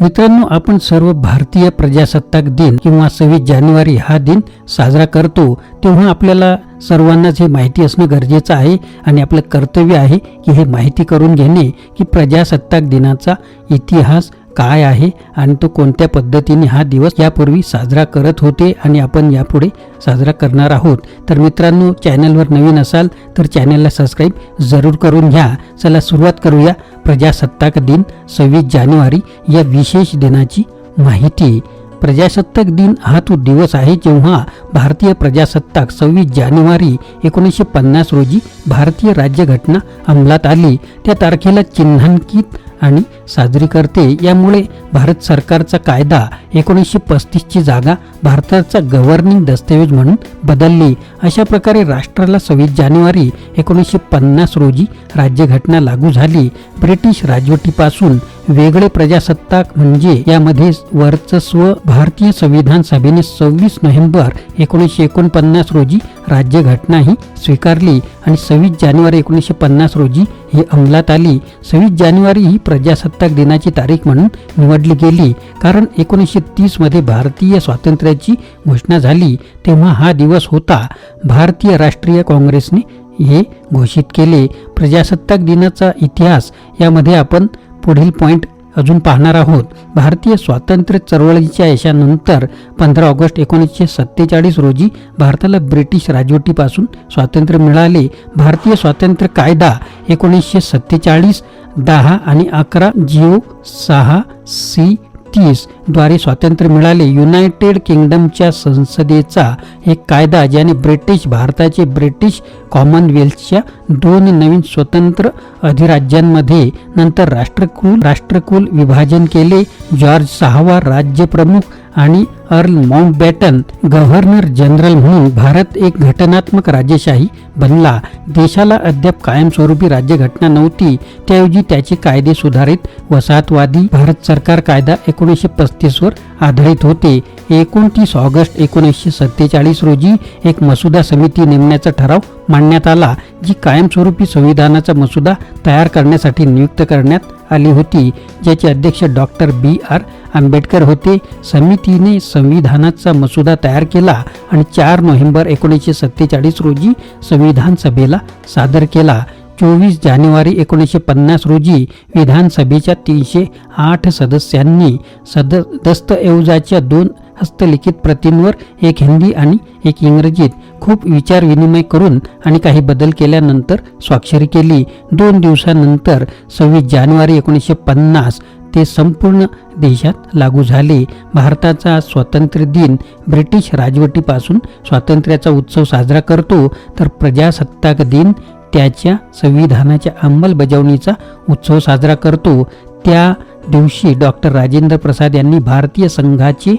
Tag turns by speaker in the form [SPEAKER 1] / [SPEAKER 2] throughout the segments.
[SPEAKER 1] मित्रांनो आपण सर्व भारतीय प्रजासत्ताक दिन किंवा सव्वीस जानेवारी हा दिन साजरा करतो तेव्हा आपल्याला सर्वांनाच हे माहिती असणं गरजेचं आहे आणि आपलं कर्तव्य आहे की हे माहिती करून घेणे की प्रजासत्ताक दिनाचा इतिहास काय आहे आणि तो कोणत्या पद्धतीने हा दिवस यापूर्वी साजरा करत होते आणि आपण यापुढे साजरा करणार आहोत. तर मित्रांनो चॅनलवर नवीन असाल तर चॅनलला सबस्क्राईब जरूर करून घ्या. चला सुरुवात करूया प्रजासत्ताक दिन सव्वीस जानेवारी. या विशेष दिनाची माहिती. प्रजासत्ताक दिन हा तो दिवस आहे जेव्हा भारतीय प्रजासत्ताक सव्वीस जानेवारी एकोणीसशे पन्नास रोजी भारतीय राज्यघटना अंमलात आली. त्या तारखेला चिन्हांकित आणि साजरी करते यामुळे भारत सरकारचा कायदा एकोणीसशे पस्तीसची जागा भारताचा गव्हर्निंग दस्तऐवज म्हणून बदलली. अशा प्रकारे राष्ट्राला सव्वीस जानेवारी एकोणीसशे पन्नास रोजी राज्यघटना लागू झाली. ब्रिटिश राजवटीपासून वेगळे प्रजासत्ताक म्हणजे यामध्ये वर्चस्व भारतीय संविधान सभेने सव्वीस नोव्हेंबर एकोणीसशे एकोणपन्नास रोजी राज्यघटना ही स्वीकारली आणि सव्वीस जानेवारी एकोणीसशे पन्नास रोजी ही अंमलात आली. सव्वीस जानेवारी ही प्रजासत्ताक दिनाची तारीख म्हणून निवडली गेली. कारण एकोणीसशे तीसमध्ये भारतीय स्वातंत्र्याची घोषणा झाली. तेव्हा हा दिवस होता. भारतीय राष्ट्रीय काँग्रेसने हे घोषित केले. प्रजासत्ताक दिनाचा इतिहास यामध्ये आपण पुढील पॉईंट अजून पाहणार आहोत. भारतीय स्वातंत्र्य चळवळीच्या यशानंतर पंधरा ऑगस्ट एकोणीसशे सत्तेचाळीस रोजी भारताला ब्रिटिश राजवटीपासून स्वातंत्र्य मिळाले. भारतीय स्वातंत्र्य कायदा एकोणीसशे सत्तेचाळीस दहा आणि अकरा जिओ सहा सी तीसद्वारे स्वातंत्र्य मिळाले. युनायटेड किंगडमच्या संसदेचा एक कायदा ज्याने ब्रिटिश भारताचे ब्रिटिश कॉमनवेल्थच्या दोन नवीन स्वतंत्र अधिराज्यांमध्ये नंतर राष्ट्रकुल राष्ट्रकुल विभाजन केले. जॉर्ज सहावा राज्यप्रमुख आणि अर्ल माउंटबॅटन गव्हर्नर जनरल म्हणून भारत एक घटनात्मक राज्यशाही बनला. देशाला अद्याप कायमस्वरूपी राज्यघटना नव्हती. त्याऐवजी त्याचे कायदे सुधारित वसाहतवादी भारत सरकार कायदा एकोणीसशे पस्तीसवर आधारित होते. एकोणतीस ऑगस्ट एकोणीसशे सत्तेचाळीस रोजी एक मसुदा समिती नेमण्याचा ठराव मांडण्यात आला जी कायमस्वरूपी संविधानाचा मसुदा तयार करण्यासाठी नियुक्त करण्यात आली होती ज्याचे अध्यक्ष डॉक्टर बी आर आंबेडकर होते. समितीने संविधानाचा मसुदा तयार केला आणि चार नोव्हेंबर एकोणीसशे सत्तेचाळीस रोजी संविधान सभेला सादर केला. चोवीस जानेवारी एकोणीसशे पन्नास रोजी विधानसभेच्या तीनशे आठ सदस्यांनी सद दस्तऐवजाच्या दोन हस्तलिखित प्रतींवर एक हिंदी आणि एक इंग्रजीत खूप विचार विनिमय करून आणि काही बदल केल्यानंतर स्वाक्षरी केली. दोन दिवसानंतर सव्वीस जानेवारी एकोणीसशे पन्नास ते संपूर्ण देशात लागू झाले. भारताचा स्वातंत्र्य दिन ब्रिटिश राजवटीपासून स्वातंत्र्याचा उत्सव साजरा करतो. तर प्रजासत्ताक दिन त्याच्या संविधानाच्या अंमलबजावणीचा उत्सव साजरा करतो. त्या दिवशी डॉक्टर राजेंद्र प्रसाद यांनी भारतीय संघाचे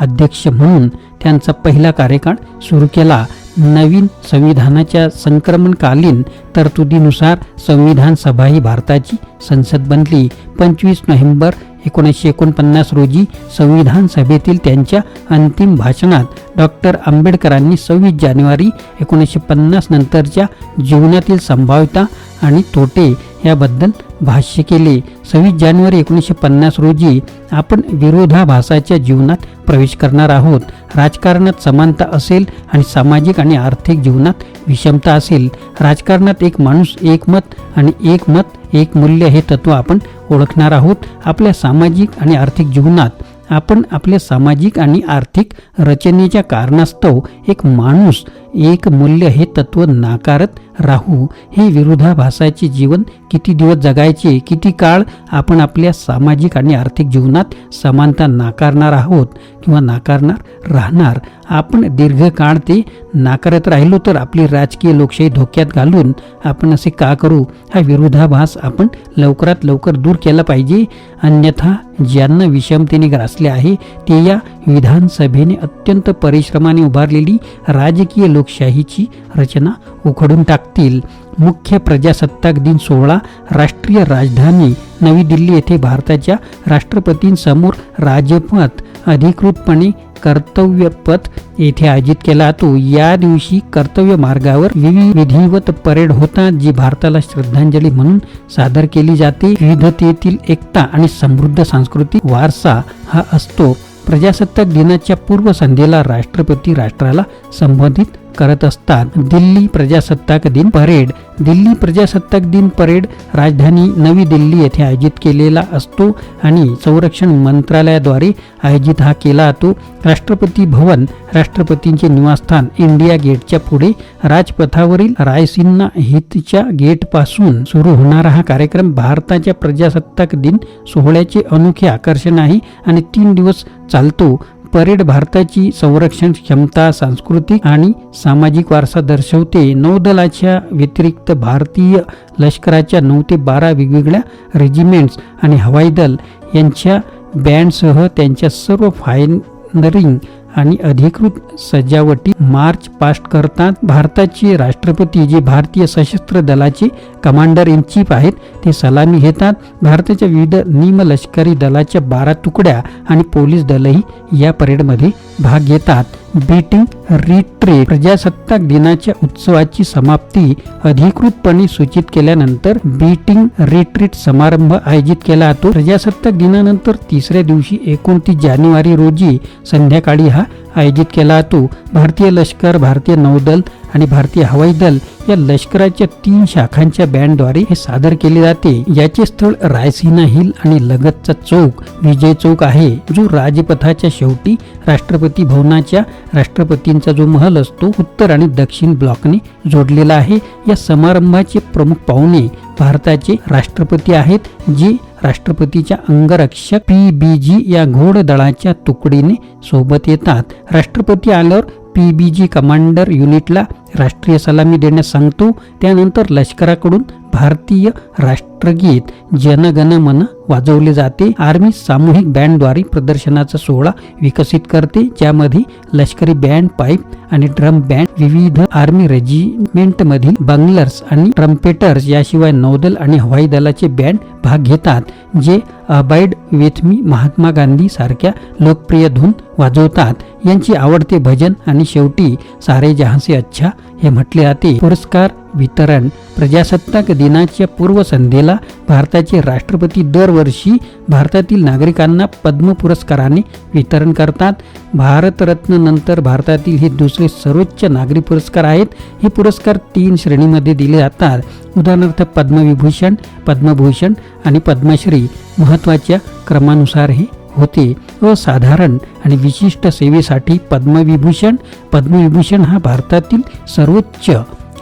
[SPEAKER 1] अध्यक्ष म्हणून त्यांचा पहिला कार्यकाळ सुरू केला. नवीन संविधानाच्या संक्रमणकालीन तरतुदीनुसार संविधान सभा ही भारताची संसद बनली. पंचवीस नोव्हेंबर एकोणीसशे एकोणपन्नास रोजी संविधान सभेतील त्यांच्या अंतिम भाषणात डॉक्टर आंबेडकरांनी सव्वीस जानेवारी एकोणीसशे पन्नास नंतरच्या जीवनातील संभाव्यता आणि तोटे याबद्दल भाष्य केले. सव्वीस जानेवारी एकोणीसशे पन्नास रोजी आपण विरोधाभासाच्या जीवनात प्रवेश करणार आहोत. राजकारणात समानता असेल आणि सामाजिक आणि आर्थिक जीवनात विषमता असेल. राजकारणात एक माणूस एकमत आणि एक मत एक मूल्य हे तत्व आपण ओळखणार आहोत. आपल्या सामाजिक आणि आर्थिक जीवनात आपण आपल्या सामाजिक आणि आर्थिक रचनेच्या कारणास्तव एक माणूस एक मूल्य हे तत्व नाकारत राहू. हे विरोधाभासाचे जीवन किती दिवस जगायचे किती काळ आपण आपल्या सामाजिक आणि आर्थिक जीवनात समानता नाकारणार आहोत? किंवा नाकारणार राहणार. आपण दीर्घकाळ ते नाकारत राहिलो तर आपली राजकीय लोकशाही धोक्यात घालून आपण असे का करू? हा विरोधाभास आपण लवकरात लवकर दूर केला पाहिजे. अन्यथा ज्यांना विषमतेने ग्रासले आहे ते या विधानसभेने अत्यंत परिश्रमाने उभारलेली राजकीय लोकशाहीची रचना उखडून टाकतील. मुख्य प्रजासत्ताक दिन सोहळा राष्ट्रीय राजधानी नवी दिल्ली येथे भारताच्या राष्ट्रपतींसमोर राजपथ अधिकृतपणे कर्तव्य पथ येथे आयोजित केला जातो. या दिवशी कर्तव्य मार्गावर विविध विधिवत परेड होतात जी भारताला श्रद्धांजली म्हणून सादर केली जाते. विविधतेतील एकता आणि समृद्ध सांस्कृतिक वारसा हा असतो. प्रजासत्ताक दिनाच्या पूर्वसंध्येला राष्ट्रपती राष्ट्राला संबोधित करत असतात. दिल्ली प्रजासत्ताक दिन परेड. दिल्ली प्रजासत्ताक दिन परेड राजधानी नवी दिल्ली येथे आयोजित केलेला असतो आणि संरक्षण मंत्रालयाद्वारे आयोजित हा केला जातो. राष्ट्रपती भवन राष्ट्रपतींचे निवासस्थान इंडिया गेटच्या पुढे. राजपथावरील रायसिन्ना हितच्या गेटपासून सुरू होणारा हा कार्यक्रम भारताच्या प्रजासत्ताक दिन सोहळ्याचे अनोखे आकर्षण आहे आणि तीन दिवस चालतो. परेड भारताची संरक्षण क्षमता सांस्कृतिक आणि सामाजिक वारसा दर्शवते. नौदलाच्या व्यतिरिक्त भारतीय लष्कराच्या नऊ ते बारा वेगवेगळ्या रेजिमेंट्स आणि हवाई दल यांच्या बँडसह त्यांच्या सर्व फायनरिंग आणि अधिकृत सजावटी मार्च पास्ट करतात भारताचे राष्ट्रपती जे भारतीय सशस्त्र दलाचे कमांडर इन चीफ आहेत ते सलामी घेतात. भारताच्या विविध निमलष्करी दलाच्या बारा तुकड्या आणि पोलीस दलही या परेडमध्ये भाग घेतात. बीटिंग रिट्रेट प्रजासत्ताक दिनाच्या उत्सवाची समाप्ती अधिकृतपणे सूचित केल्यानंतर बीटिंग रिट्रीट समारंभ आयोजित केला जातो. प्रजासत्ताक दिनानंतर तिसऱ्या दिवशी एकोणतीस जानेवारी रोजी संध्याकाळी हा आयोजित केला जातो. भारतीय लष्कर भारतीय नौदल आणि भारतीय हवाई दल या लष्कराच्या तीन शाखांच्या बँडद्वारे हे सादर केले जाते. याचे स्थळ रायसिना हिल आणि लगतचा चौक विजय चौक आहे जो राजपथाच्या शेवटी राष्ट्रपती भवनाच्या राष्ट्रपतींचा जो महल असतो उत्तर आणि दक्षिण ब्लॉकने जोडलेला आहे. या समारंभाचे प्रमुख पाहुणे भारताचे राष्ट्रपती आहेत जे राष्ट्रपतीच्या अंगरक्षक पी बी जी या घोडदळाच्या तुकडीने सोबत येतात. राष्ट्रपती आल्यावर पी बी जी कमांडर युनिटला राष्ट्रीय सलामी देण्यास सांगतो. त्यानंतर लष्कराकडून भारतीय राष्ट्रगीत जनगण मन वाजवले जाते. आर्मी सामूहिक बँडद्वारे प्रदर्शनाचा सोहळा विकसित करते ज्यामध्ये लष्करी बँड पाईप आणि ड्रम बँड विविध आर्मी रेजिमेंटमधील बंगलर्स आणि ट्रम्पेटर्स याशिवाय नौदल आणि हवाई दलाचे बँड भाग घेतात जे abide with me Mahatma Gandhi सारख्या लोकप्रिय धून वाजवतात. यांची आवडते भजन आणि शेवटी सारे जहांसे अच्छा हे म्हटले जाते. पुरस्कार वितरण प्रजासत्ताक दिनाच्या पूर्वसंध्येला भारताचे राष्ट्रपती दरवर्षी भारतातील नागरिकांना पद्म पुरस्काराने वितरण करतात. भारतरत्न नंतर भारतातील हे दुसरे सर्वोच्च नागरी पुरस्कार आहेत. हे पुरस्कार तीन श्रेणीमध्ये दिले जातात. उदाहरणार्थ पद्मविभूषण पद्मभूषण आणि पद्मश्री महत्त्वाच्या क्रमानुसार हे होते. असाधारण आणि विशिष्ट सेवेसाठी पद्मविभूषण पद्मविभूषण हा भारतातील सर्वोच्च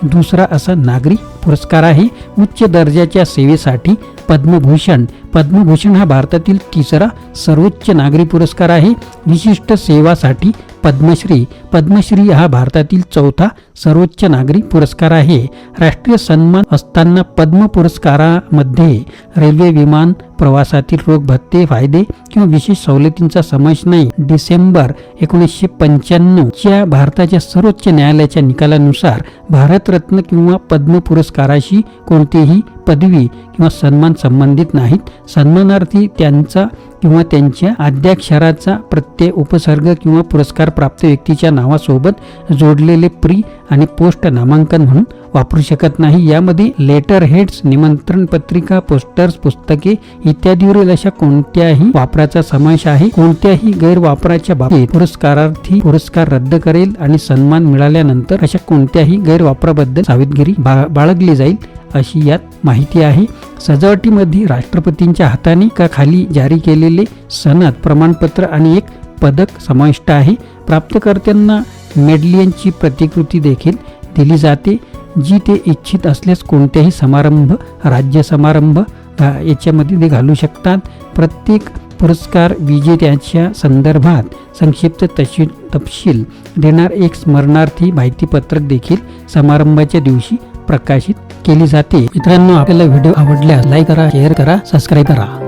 [SPEAKER 1] दुसरा असा नागरी पुरस्कार आहे. उच्च दर्जाच्या सेवेसाठी पद्मभूषण पद्मभूषण हा भारतातील तिसरा सर्वोच्च नागरी पुरस्कार आहे. विशिष्ट सेवासाठी पद्मश्री पद्मश्री हा भारतातील चौथा सर्वोच्च नागरी पुरस्कार आहे. राष्ट्रीय सन्मान असताना पद्म पुरस्कारामध्ये रेल्वे विमान प्रवासातील रोग भत्ते फायदे किंवा विशेष सवलतींचा समावेश नाही. डिसेंबर एकोणीसशे पंच्याण्णवच्या भारताच्या सर्वोच्च न्यायालयाच्या निकालानुसार भारतरत्न किंवा पद्म पुरस्काराशी कोणतीही पदवी किंवा सन्मान संबंधित नाहीत. सन्मानार्थी त्यांचा किंवा त्यांच्या आद्याक्षराचा प्रत्यय उपसर्ग किंवा पुरस्कार प्राप्त व्यक्तीच्या नावासोबत जोडलेले प्री आणि पोस्ट नामांकन म्हणून वापरू शकत नाही. यामध्ये लेटर हेड्स निमंत्रण पत्रिका पोस्टर्स पुस्तके इत्यादीवरील अशा कोणत्याही वापराचा समावेश आहे. कोणत्याही गैरवापराच्या बाबतीत पुरस्कारार्थी पुरस्कार रद्द करेल आणि सन्मान मिळाल्यानंतर अशा कोणत्याही गैरवापराबद्दल सावधगिरी बा- बाळगली जाईल अशी यात माहिती आहे. सजावटीमध्ये राष्ट्रपतींच्या हाताने का खाली जारी केलेले सनद प्रमाणपत्र आणि एक पदक समाविष्ट आहे. प्राप्तकर्त्यांना मेडलियनची प्रतिकृती देखील दिली जाते जी ते इच्छित असल्यास कोणत्याही समारंभ राज्य समारंभ याच्यामध्ये ते घालू शकतात. प्रत्येक पुरस्कार विजेत्याच्या संदर्भात संक्षिप्त तशी तपशील देणार एक स्मरणार्थी माहितीपत्रक देखील समारंभाच्या दिवशी प्रकाशित केली जाते. मित्रांनो आपल्याला व्हिडिओ आवडल्यास लाईक करा शेअर करा सबस्क्राईब करा.